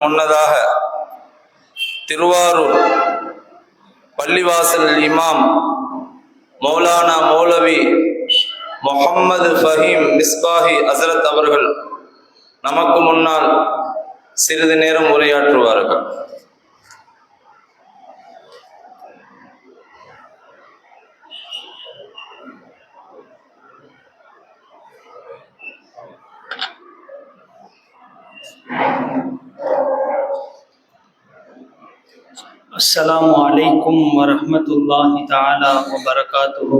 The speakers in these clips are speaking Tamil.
முன்னதாக திருவாரூர் பள்ளிவாசல் இமாம் மௌலானா மௌலவி முகம்மது ஃபஹீம் மிஸ்பாஹி அசரத் அவர்கள் நமக்கு முன்னால் சிறிது நேரம் உரையாற்றுவார்கள். السلام عليكم ورحمة الله تعالى وبركاته.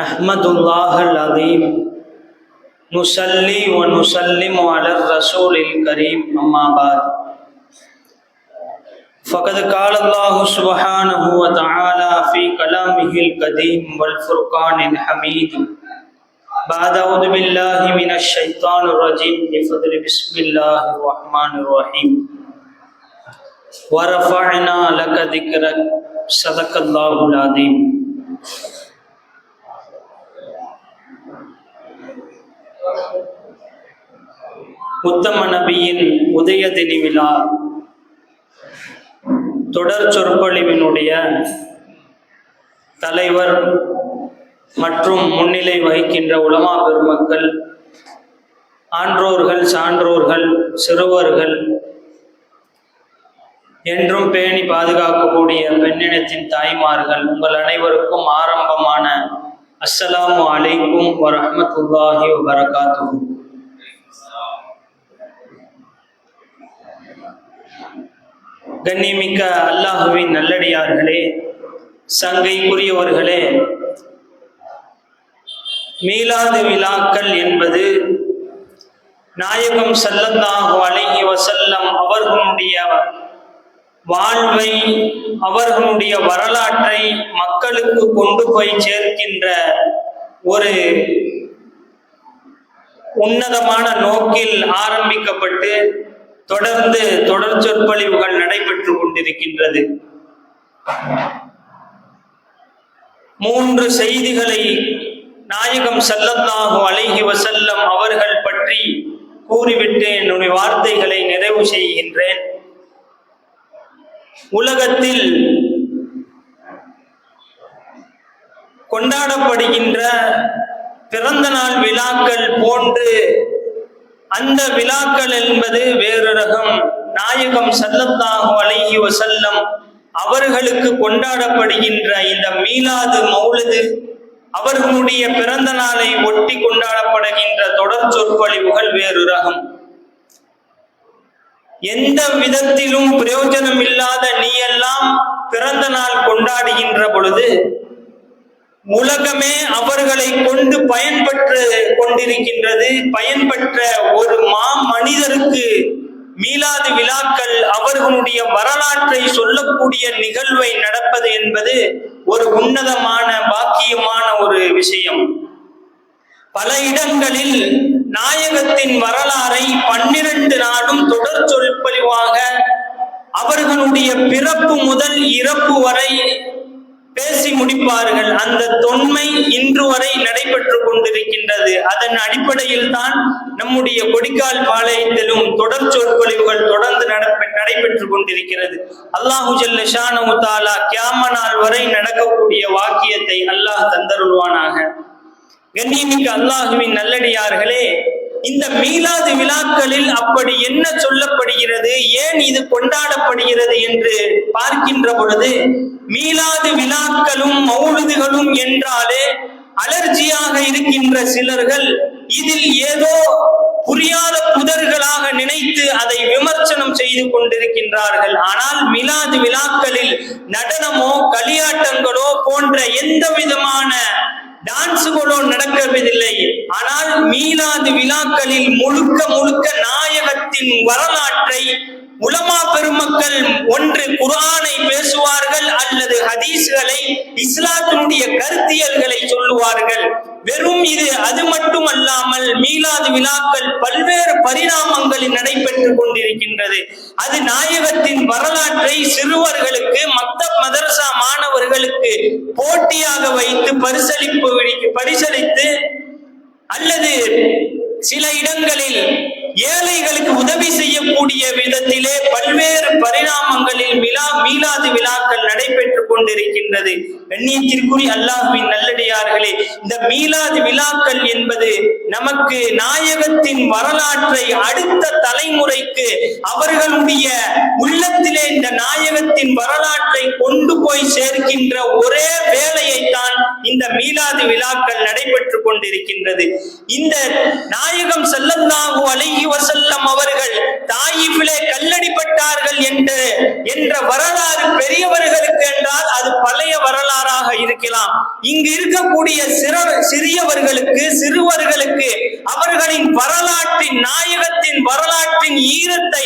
نحمد الله العظيم. نصلي ونسلم على الرسول الكريم. أما بعد. فقد قال الله سبحانه وتعالى في كلامه القديم والفرقان الحميد. بعد أعوذ بالله من الشيطان الرجيم. بفضل بسم الله الرحمن الرحيم. ورفعنا لك ذكرك صدق الله العظيم உத்தம நபியின் உதய தினி விழா தொடர் சொற்பொழிவினுடைய தலைவர் மற்றும் முன்னிலை வகிக்கின்ற உலமா பெருமக்கள் ஆன்றோர்கள் சான்றோர்கள் சிறுவர்கள் என்றும் பேணி பாதுகாக்கக்கூடிய பெண்ணினத்தின் தாய்மார்கள் உங்கள் அனைவருக்கும் ஆரம்பமான அஸ்ஸலாமு அலைக்கும் வரமத்துல்லாஹி வரகாத்து கண்ணியமிக்க அல்லாஹுவின் நல்லடியார்களே சங்கைக்குரியவர்களே மீலாது விழாக்கள் என்பது நாயகம் செல்லந்தாக அலைஹி வஸல்லம் அவர்களுடைய வாழ்வை அவர்களுடைய வரலாற்றை மக்களுக்கு கொண்டு போய் சேர்க்கின்ற ஒரு உன்னதமான நோக்கில் ஆரம்பிக்கப்பட்டு தொடர்ந்து தொடர் சொற்பொழிவுகள் நடைபெற்று கொண்டிருக்கின்றது. மூன்று செய்திகளை நாயகம் செல்லத்தாகும் அழகி வசல்லம் அவர்கள் பற்றி கூறிவிட்டு என்னுடைய வார்த்தைகளை நிறைவு செய்கின்றேன். உலகத்தில் கொண்டாடப்படுகின்ற பிறந்த நாள் விழாக்கள் போன்று அந்த விழாக்கள் என்பது வேறு ரகம் நாயகம் ஸல்லல்லாஹு அழகியோ செல்லம் அவர்களுக்கு கொண்டாடப்படுகின்ற இந்த மீளாது மௌலது அவர்களுடைய பிறந்த நாளை ஒட்டி கொண்டாடப்படுகின்ற தொடர் சொற்பொழிவுகள் வேறு ரகம் எந்த விதத்திலும் பிரயோஜனம் இல்லாத நீ எல்லாம் பிறந்த நாள் கொண்டாடுகின்ற பொழுது உலகமே அவர்களை கொண்டு பயன்பெற்று கொண்டிருக்கின்றது. பயன்பெற்ற ஒரு மா மனிதருக்கு மீளாது விழாக்கள் அவர்களுடைய வரலாற்றை சொல்லக்கூடிய நிகழ்வை நடப்பது என்பது ஒரு உன்னதமான பாக்கியமான ஒரு விஷயம். பல இடங்களில் நாயகத்தின் வரலாறை பன்னிரண்டு நாடும் தொடர் சொற்பொழிவாக அவர்களுடைய பிறப்பு முதல் இறப்பு வரை பேசி முடிப்பார்கள். அந்த தொன்மை இன்று வரை நடைபெற்று கொண்டிருக்கின்றது. அதன் அடிப்படையில் தான் நம்முடைய கொடிக்கால் பாளையத்திலும் தொடர் சொற்பொழிவுகள் தொடர்ந்து நடைபெற்று கொண்டிருக்கிறது. அல்லாஹு ஜல்ல ஷானு கியாம நாள் வரை நடக்கக்கூடிய வாக்கியத்தை அல்லாஹ் தந்தருள்வானாக. கண்ணியமிக்க அல்லாஹுவின் நல்லடியார்களே இந்த மீலாது விழாக்களில் அப்படி என்ன சொல்லப்படுகிறது ஏன் இது கொண்டாடப்படுகிறது என்று பார்க்கின்ற பொழுது மீலாது விழாக்களும் மௌலுதுகளும் என்றாலே அலர்ஜியாக இருக்கின்ற சிலர்கள் இதில் ஏதோ புரியாத புதர்களாக நினைத்து அதை விமர்சனம் செய்து கொண்டிருக்கின்றார்கள். ஆனால் மிலாது விழாக்களில் நடனமோ களியாட்டங்களோ போன்ற எந்த விதமான டான்ஸுகளோ நடக்கவில்லை. ஆனால் மீலாது விழாக்களில் முழுக்க முழுக்க நாயகத்தின் வரலாற்றை உலமா பெருமக்கள் ஒன்று குரானை பேசுவார்கள் அல்லது ஹதீஸ்களை இஸ்லாத்தினுடைய கருத்தியல்களை சொல்லுவார்கள். வெறும் இது அது மட்டுமல்லாமல் மீலாது விழாக்கள் பல்வேறு பரிணாமங்களில் நடைபெற்றுக் கொண்டிருக்கின்றது. அது நாயகத்தின் வரலாற்றை சிறுவர்களுக்கு மத்த மதரசா மாணவர்களுக்கு போட்டியாக வைத்து பரிசளிப்பு பரிசளித்து அல்லது சில இடங்களில் ஏழைகளுக்கு உதவி செய்யக்கூடிய விதத்திலே பல்வேறு பரிணாமங்களில் விழா மீளாது விழாக்கள் நடைபெற்றுக் கொண்டிருக்கின்றது. கண்ணியத்திற்குரிய அல்லாஹ்வின் நல்லடியார்களே இந்த மீளாது விழாக்கள் என்பது நமக்கு நாயகத்தின் வரலாற்றை அடுத்த தலைமுறைக்கு அவர்களுடைய இந்த நாயகத்தின் வரலாற்றை கொண்டு போய் சேர்க்கின்ற ஒரே வேலையைத்தான் இந்த மீலாது விழாக்கள் நடைபெற்று கொண்டிருக்கின்றது. இந்த நாயகம் செல்லந்தாகு அழகி வசல்லம் அவர்கள் தாயிபிலே கல்லடிப்பட்டார்கள் என்று என்ற வரலாறு பெரியவர்களுக்கு என்றால் அது பழைய வரலாறாக இருக்கலாம். இங்கு இருக்கக்கூடிய சிற சிறியவர்களுக்கு சிறுவர்களுக்கு அவர்களின் வரலாற்றின் நாயகத்தின் வரலாற்றின் ஈரத்தை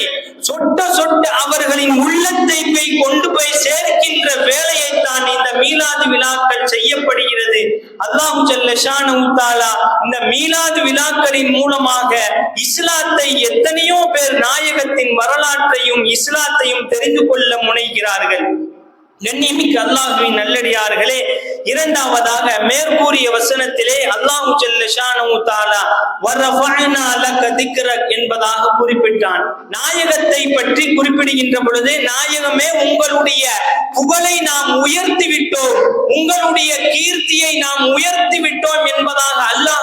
சொட்ட சொட்ட அவர்களின் உள்ளத்தை போய் கொண்டு போய் சேர்க்கின்ற வேலையைத்தான் இந்த மீலாது விழாக்கள் செய்யப்படுகிறது. அல்லாஹு ஜல்ல இந்த மீலாது விழாக்களின் மூலமாக இஸ்லாத்தை எத்தனையோ பேர் நாயகத்தின் வரலாற்றையும் இஸ்லாத்தையும் தெரிந்து கொள்ள முனைகிறார்கள். கண்ணியமிக்க அல்லாஹுவின் நல்லடியார்களே. இரண்டாவதாக மேற்கூறிய வசனத்திலே அல்லாஹு என்பதாக குறிப்பிட்டான். நாயகத்தை பற்றி குறிப்பிடுகின்ற பொழுது நாயகமே உங்களுடைய புகழை நாம் உயர்த்தி விட்டோம். உங்களுடைய கீர்த்தியை நாம் உயர்த்தி விட்டோம் என்பதாக அல்லாஹ்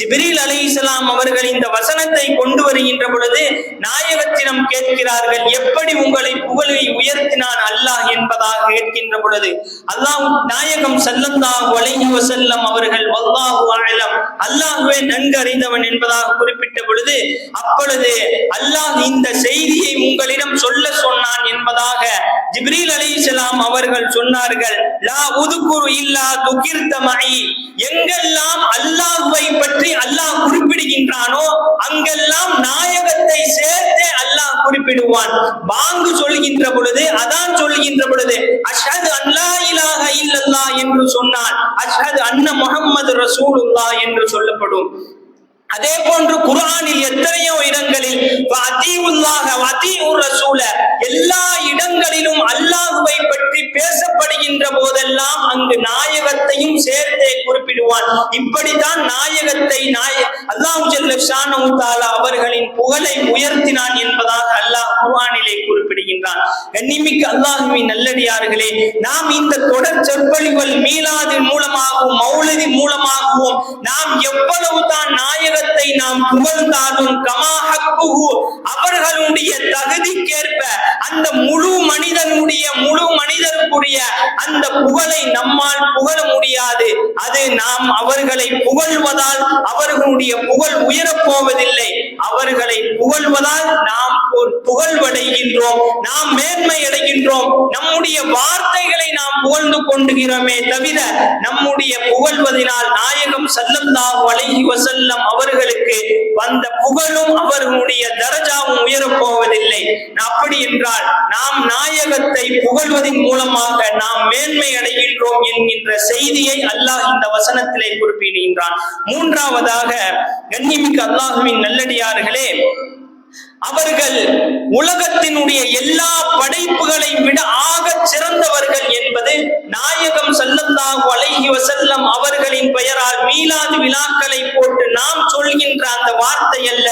ஜிபிரில் அலி இஸ்லாம் அவர்கள் இந்த வசனத்தை கொண்டு வருகின்ற பொழுது நாயகத்திடம் கேட்கிறார்கள் எப்படி உங்களை புகழை உயர்த்தினான் அல்லாஹ் என்பதாக கேட்கின்ற பொழுது அல்லாஹ் நாயகம் ஸல்லல்லாஹு அலைஹி வசல்லம் அவர்கள் வல்லாஹு ஆழம் அல்லாஹுவே நன்கு அறிந்தவன் என்பதாக குறிப்பிட்ட பொழுது அப்பொழுது அல்லாஹ் இந்த செய்தியை உங்களிடம் சொல்ல சொன்னான் என்பதாக ஜிப்ரீல் அலி இஸ்லாம் அவர்கள் சொன்னார்கள். லா உதுகுரு இல்லா துகிர்த மஇ எங்கெல்லாம் அல்லாஹுவை பற்றி அல்லாஹ் குறிப்பிடுகின்றானோ அங்கெல்லாம் நாயகத்தை சேர்த்தே அல்லாஹ் குறிப்பிடுவான். வாங்கு சொல்கின்ற பொழுது அதான் சொல்கின்ற பொழுது அஷ்ஹது அல்லா இலாக இல்லல்லா என்று சொன்னான் அஷ்ஹது அன்ன முகம்மது ரசூலுல்லா என்று சொல்லப்படும். அதே போன்று குர்ஆனில் எத்தனையோ இடங்களில் எல்லா இடங்களிலும் அல்லாஹுவை பற்றி பேசப்படுகின்ற போதெல்லாம் அங்கு நாயகத்தையும் சேர்த்தே குறிப்பிடுவான். இப்படித்தான் நாயகத்தை நாய அல்லாஹு அவர்களின் புகழை உயர்த்தினான் என்பதாக அல்லாஹ் குரானிலே குறிப்பிடுகின்றான். கண்ணிமிக்கு அல்லாஹுவின் நல்லடியார்களே நாம் இந்த தொடர் சொற்பொழிவுகள் மீளாது மூலமாகவும் மௌலதி மூலமாகவும் நாம் எவ்வளவு தான் நாயகத்தை நாம் புகழ்ந்தாலும் கமாஹக்குஹு அவர்களுடைய தகுதிக்கேற்ப அந்த முழு மனிதனுடைய முழு மனிதனுக்குரிய அந்த புகழை நம்மால் புகழ முடியாது. அது நாம் அவர்களை புகழ்வதால் அவர்களுடைய புகழ் உயரப் போவதில்லை. அவர்களை புகழ்வதால் நாம் புகழ்வடைகின்றோம். நாம் மேன்மை அடைகின்றோம் நம்முடைய வார்த்தைகளை நாம் புகழ்ந்து கொண்டுகிறோமே தவிர நம்முடைய புகழ்வதனால் நாயகம் ஸல்லல்லாஹு வசல்லம் அவர் அவர்களுக்கு வந்த புகழும் அவர்களுடைய தரஜாவும் உயரப்போவதில்லை அப்படி என்றால் நாம் நாயகத்தை புகழ்வதன் மூலமாக நாம் மேன்மை அடைகின்றோம் என்கின்ற செய்தியை அல்லாஹ் இந்த வசனத்திலே குறிப்பிடுகின்றான். மூன்றாவதாக கண்ணிமிக்க அல்லாஹுவின் நல்லடியார்களே அவர்கள் உலகத்தினுடைய எல்லா படைப்புகளை விட ஆக சிறந்தவர்கள் என்பது நாயகம் ஸல்லல்லாஹு அலைஹி செல்லம் அவர்களின் பெயரால் மீலாது விழாக்களை போட்டு நாம் சொல்கின்ற அந்த வார்த்தை அல்ல.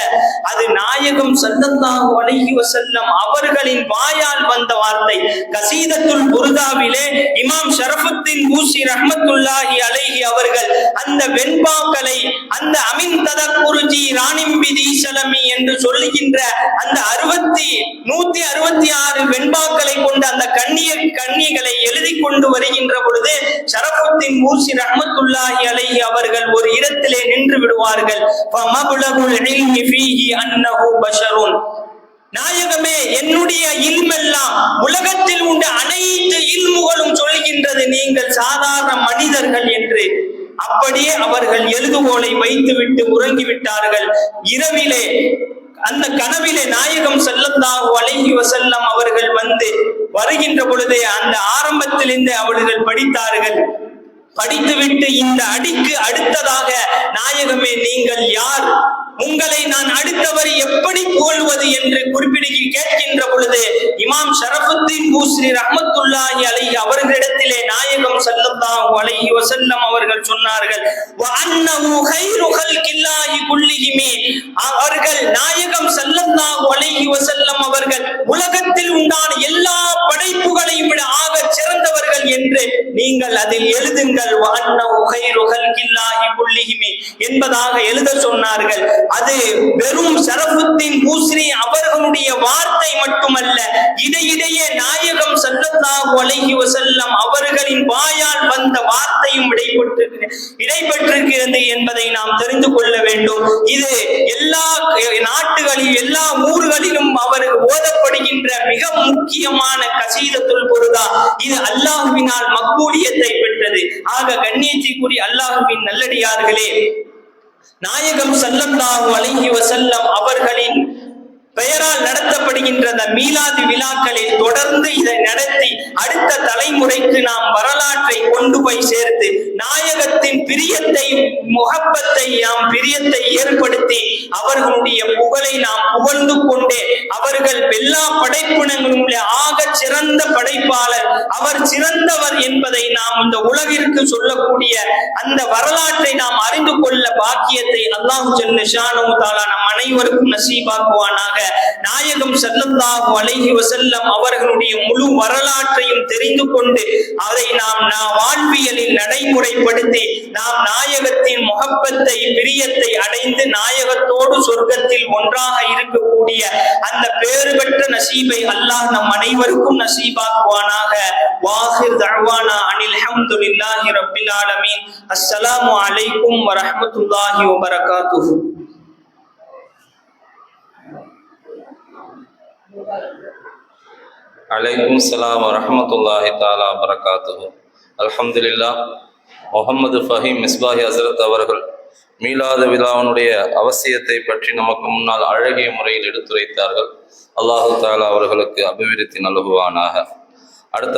அது நாயகம் ஸல்லல்லாஹு அலைஹி செல்லம் அவர்களின் வாயால் வந்த வார்த்தை. கசீதத்துல் புர்தாவிலே இமாம் ஷரஃபுத்தின் பூசி ரஹமத்துல்லாஹி அலைஹி அவர்கள் அந்த வெண்பாக்களை அந்த அமின் ததக்குருஜி ராணிம்பிதி சலமி என்று சொல்லுகின்ற அந்த அறுபத்தி நூத்தி அறுபத்தி ஆறு வெண்பாக்களை கொண்ட அந்த கண்ணிய கண்ணிகளை எழுதி கொண்டு வருகின்ற பொழுது ஷரஃபுத்தீன் மூசி ரஹமத்துல்லாஹி அலைஹி அவர்கள் ஒரு இடத்திலே நின்று விடுவார்கள். நாயகமே என்னுடைய இல்மெல்லாம் உலகத்தில் உண்ட அனைத்து இல்முகளும் சொல்கின்றது நீங்கள் சாதாரண மனிதர்கள் என்று. அப்படியே அவர்கள் எழுதுகோலை வைத்துவிட்டு உறங்கிவிட்டார்கள். இரவிலே அந்த கனவிலே நாயகம் ஸல்லல்லாஹு அலைஹி வசல்லம் அவர்கள் வந்து வருகின்ற பொழுதே அந்த ஆரம்பத்திலிருந்து அவர்கள் படித்தார்கள். படித்துவிட்டு இந்த அடிக்கு அடுத்ததாக நாயகமே நீங்கள் யார்? உங்களை நான் அடுத்தவர் எப்படி போல்வது என்று குறிப்பிடுகி கேட்கின்ற பொழுது இமாம் ஷரஃபுத்தீன் பூஸ்ரீ ரஹமத்துல்லாஹி அலை அவர்களிடத்திலே நாயகம் ஸல்லல்லாஹு அலை வசல்லம் அவர்கள் சொன்னார்கள் வ அவர்கள் நாயகம் ஸல்லல்லாஹு அலை வசல்லம் அவர்கள் உலகத்தில் உண்டான எல்லா படைப்புகளையும் விட ஆக சிறந்தவர்கள் என்று நீங்கள் அதில் எழுதுங்கள். வ அன்னஹு கைரு ஹல்கில்லாஹி என்பதாக எழுத சொன்னார்கள். அது வெறும் சரபுத்தின் பூஸ்ரி அவர்களுடைய வார்த்தை மட்டுமல்ல இடையிடையே நாயகம் ஸல்லல்லாஹு அலைஹி செல்லம் அவர்களின் வாயால் வந்த வார்த்தையும் இடைப்பட்டிருக்கிறது இடைப்பட்டிருக்கிறது என்பதை நாம் தெரிந்து கொள்ள வேண்டும். இது எல்லா நாட்டுகளில் எல்லா ஊர்களிலும் அவர் ஓதப்படுகின்ற மிக முக்கியமான கசீதத்துள் பொருதா. இது அல்லாஹுவினால் மக்கூலியத்தை பெற்றது. ஆக கண்ணியத்திற்குரிய அல்லாஹுவின் நல்லடியார்களே நாயகம் ஸல்லல்லாஹு அலைஹி வசல்லம் அவர்களின் பெயரால் நடத்தப்படுகின்ற அந்த மீலாது விழாக்களில் தொடர்ந்து இதை நடத்தி அடுத்த தலைமுறைக்கு நாம் வரலாற்றை கொண்டு போய் சேர்த்து நாயகத்தின் பிரியத்தை முகப்பத்தை நாம் பிரியத்தை ஏற்படுத்தி அவர்களுடைய புகழை நாம் புகழ்ந்து கொண்டே அவர்கள் எல்லா படைப்பினங்களுடைய ஆக சிறந்த படைப்பாளர் அவர் சிறந்தவர் என்பதை நாம் இந்த உலகிற்கு சொல்லக்கூடிய அந்த வரலாற்றை நாம் அறிந்து கொள்ள பாக்கியத்தை அல்லாஹ் ஜல்ல தாலா நம் அனைவருக்கும் நசீபாக்குவானாக. நாயகம் செல்லந்தாகும் அழகி வஸல்லம் அவர்களுடைய முழு வரலாற்றையும் தெரிந்து கொண்டு அதை நாம் நாம் வாழ்வியலில் நடைமுறைப்படுத்தி நாம் நாயகத்தின் முகப்பத்தை பிரியத்தை அடைந்து நாயகத்தோடு சொர்க்கத்தில் ஒன்றாக இருக்கக்கூடிய அந்த பேறு பெற்ற நசீபை அல்லாஹ் நம் அனைவருக்கும் நசீபாக்குவானாக. வாஹிர் தழ்வானா அனில் ஹம்துலில்லாஹி ரபில் ஆலமீன். அஸ்ஸலாமு அலைக்கும் வரஹ்மத்துல்லாஹி வபரகாத்துஹு. அலைக்கும் சலாம் வரமத்துல்லாஹி தாலா வரகாத்து அலமதுல்லா முகமது ஃபஹீம் மிஸ்பாஹி ஹசரத் அவர்கள் மீளாத விழாவினுடைய அவசியத்தை பற்றி நமக்கு முன்னால் அழகிய முறையில் எடுத்துரைத்தார்கள். அல்லாஹு தாலா அவர்களுக்கு அபிவிருத்தி நல்குவானாக. அடுத்த